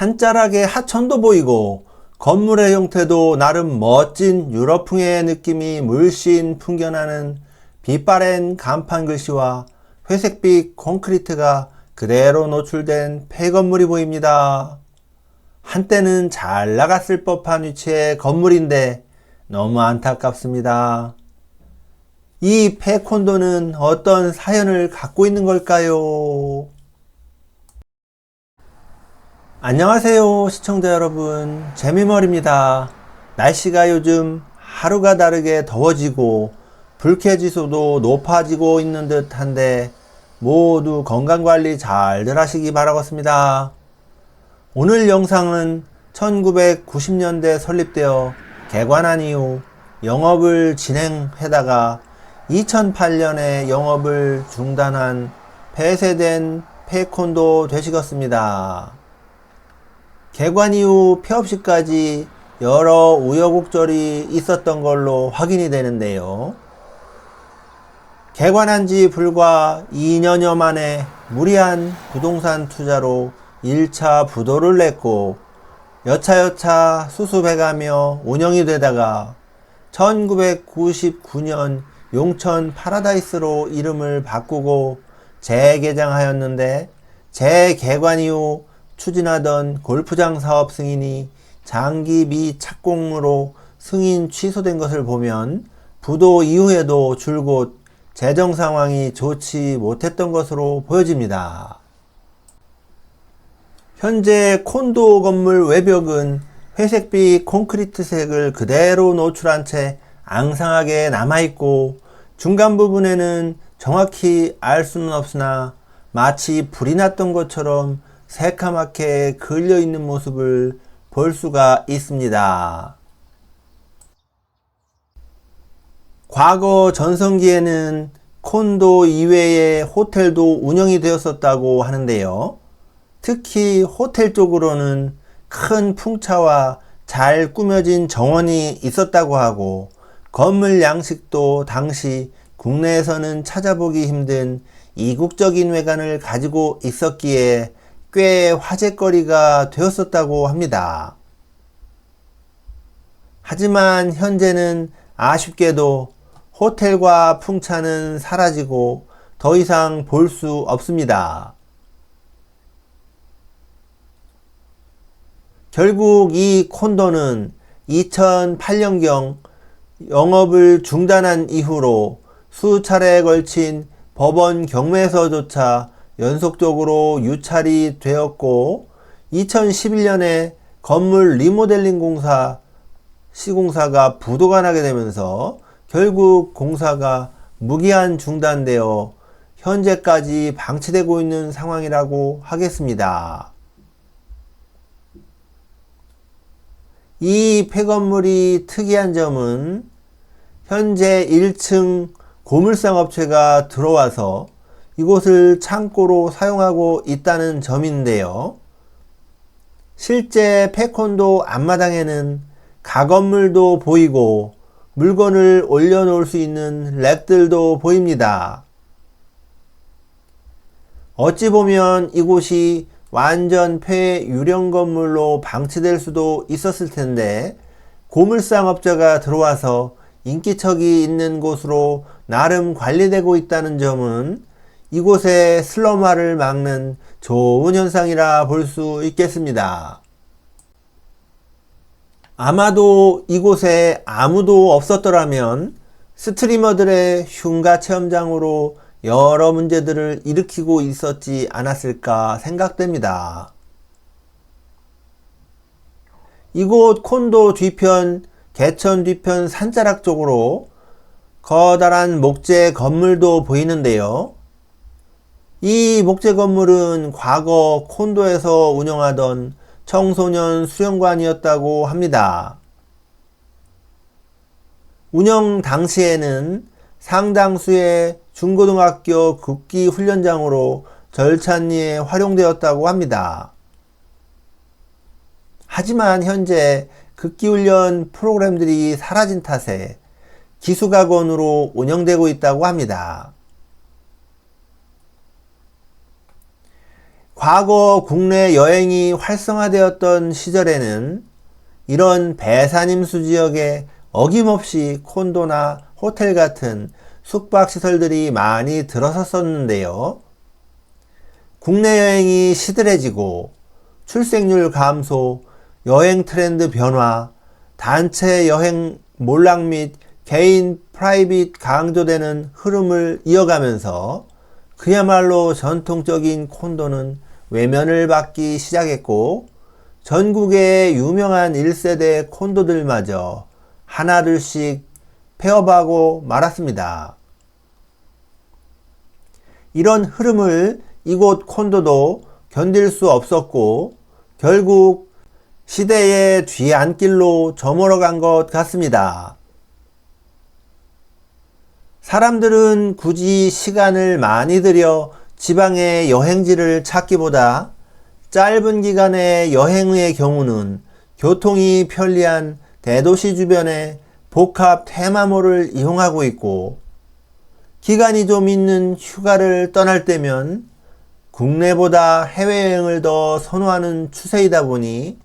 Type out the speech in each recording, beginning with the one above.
산자락에 하천도 보이고 건물의 형태도 나름 멋진 유럽풍의 느낌이 물씬 풍겨나는 빛바랜 간판 글씨와 회색빛 콘크리트가 그대로 노출된 폐건물이 보입니다. 한때는 잘 나갔을 법한 위치의 건물인데 너무 안타깝습니다. 이 폐콘도는 어떤 사연을 갖고 있는 걸까요? 안녕하세요, 시청자 여러분. 재미멀입니다. 날씨가 요즘 하루가 다르게 더워지고 불쾌지수도 높아지고 있는 듯 한데 모두 건강관리 잘들 하시기 바라겠습니다. 오늘 영상은 1990년대 설립되어 개관한 이후 영업을 진행하다가 2008년에 영업을 중단한 폐쇄된 폐콘도 되시겠습니다. 개관 이후 폐업시까지 여러 우여곡절이 있었던 걸로 확인이 되는데요. 개관한 지 불과 2년여 만에 무리한 부동산 투자로 1차 부도를 냈고 여차여차 수습해가며 운영이 되다가 1999년 용천 파라다이스로 이름을 바꾸고 재개장하였는데 재개관 이후 추진하던 골프장 사업 승인이 장기 미 착공으로 승인 취소된 것을 보면 부도 이후에도 줄곧 재정 상황이 좋지 못했던 것으로 보여집니다. 현재 콘도 건물 외벽은 회색빛 콘크리트색을 그대로 노출한 채 앙상하게 남아있고 중간 부분에는 정확히 알 수는 없으나 마치 불이 났던 것처럼 새카맣게 걸려 있는 모습을 볼 수가 있습니다. 과거 전성기에는 콘도 이외에 호텔도 운영이 되었었다고 하는데요. 특히 호텔 쪽으로는 큰 풍차와 잘 꾸며진 정원이 있었다고 하고 건물 양식도 당시 국내에서는 찾아보기 힘든 이국적인 외관을 가지고 있었기에 꽤 화제거리가 되었었다고 합니다. 하지만 현재는 아쉽게도 호텔과 풍차는 사라지고 더 이상 볼 수 없습니다. 결국 이 콘도는 2008년경 영업을 중단한 이후로 수차례에 걸친 법원 경매에서조차 연속적으로 유찰이 되었고 2011년에 건물 리모델링 공사 시공사가 부도가 나게 되면서 결국 공사가 무기한 중단되어 현재까지 방치되고 있는 상황이라고 하겠습니다. 이 폐건물이 특이한 점은 현재 1층 고물상 업체가 들어와서 이곳을 창고로 사용하고 있다는 점인데요. 실제 폐콘도 앞마당에는 가건물도 보이고 물건을 올려놓을 수 있는 렉들도 보입니다. 어찌 보면 이곳이 완전 폐 유령 건물로 방치될 수도 있었을 텐데 고물 상업자가 들어와서 인기척이 있는 곳으로 나름 관리되고 있다는 점은 이곳의 슬럼화를 막는 좋은 현상이라 볼 수 있겠습니다. 아마도 이곳에 아무도 없었더라면 스트리머들의 흉가 체험장으로 여러 문제들을 일으키고 있었지 않았을까 생각됩니다. 이곳 콘도 뒤편, 개천 뒤편 산자락 쪽으로 커다란 목재 건물도 보이는데요. 이 목재 건물은 과거 콘도에서 운영하던 청소년 수련관이었다고 합니다. 운영 당시에는 상당수의 중고등학교 국기 훈련장으로 절찬리에 활용되었다고 합니다. 하지만 현재 극기훈련 프로그램들이 사라진 탓에 기숙학원으로 운영되고 있다고 합니다. 과거 국내 여행이 활성화되었던 시절에는 이런 배산임수 지역에 어김없이 콘도나 호텔 같은 숙박시설들이 많이 들어섰었는데요. 국내 여행이 시들해지고 출생률 감소, 여행 트렌드 변화, 단체 여행 몰락 및 개인 프라이빗 강조되는 흐름을 이어가면서 그야말로 전통적인 콘도는 외면을 받기 시작했고 전국의 유명한 1세대 콘도들마저 하나둘씩 폐업하고 말았습니다. 이런 흐름을 이곳 콘도도 견딜 수 없었고 결국 시대의 뒤안길로 저물어 간 것 같습니다. 사람들은 굳이 시간을 많이 들여 지방의 여행지를 찾기보다 짧은 기간의 여행의 경우는 교통이 편리한 대도시 주변의 복합 테마몰을 이용하고 있고 기간이 좀 있는 휴가를 떠날 때면 국내보다 해외여행을 더 선호하는 추세이다 보니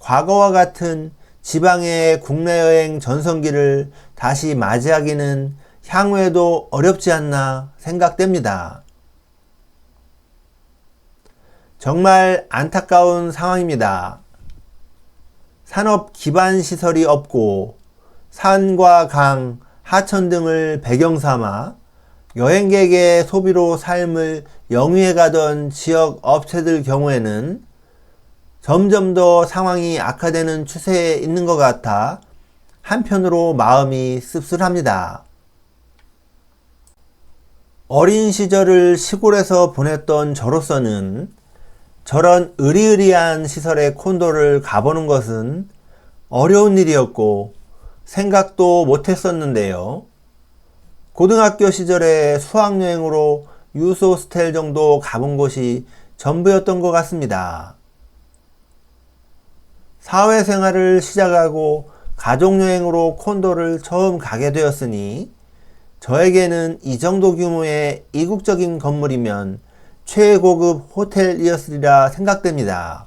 과거와 같은 지방의 국내 여행 전성기를 다시 맞이하기는 향후에도 어렵지 않나 생각됩니다. 정말 안타까운 상황입니다. 산업 기반 시설이 없고 산과 강, 하천 등을 배경 삼아 여행객의 소비로 삶을 영위해 가던 지역 업체들 경우에는 점점 더 상황이 악화되는 추세에 있는 것 같아 한편으로 마음이 씁쓸합니다. 어린 시절을 시골에서 보냈던 저로서는 저런 으리으리한 시설의 콘도를 가보는 것은 어려운 일이었고 생각도 못했었는데요. 고등학교 시절에 수학여행으로 유소 스텔 정도 가본 곳이 전부였던 것 같습니다. 사회생활을 시작하고 가족여행으로 콘도를 처음 가게 되었으니 저에게는 이 정도 규모의 이국적인 건물이면 최고급 호텔이었으리라 생각됩니다.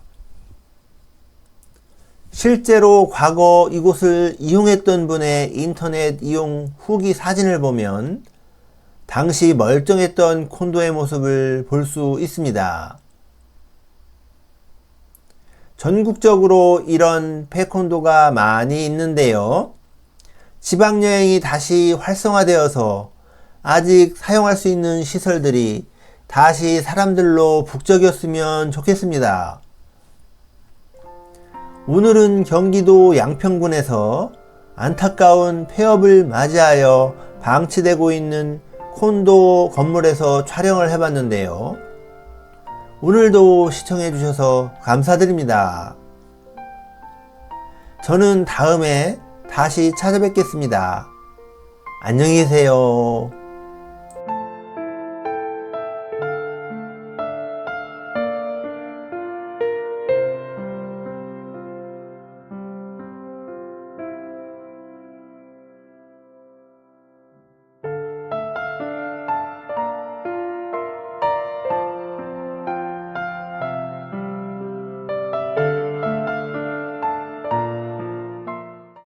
실제로 과거 이곳을 이용했던 분의 인터넷 이용 후기 사진을 보면 당시 멀쩡했던 콘도의 모습을 볼 수 있습니다. 전국적으로 이런 폐콘도가 많이 있는데요. 지방여행이 다시 활성화되어서 아직 사용할 수 있는 시설들이 다시 사람들로 북적였으면 좋겠습니다. 오늘은 경기도 양평군에서 안타까운 폐업을 맞이하여 방치되고 있는 콘도 건물에서 촬영을 해봤는데요. 오늘도 시청해주셔서 감사드립니다. 저는 다음에 다시 찾아뵙겠습니다. 안녕히 계세요.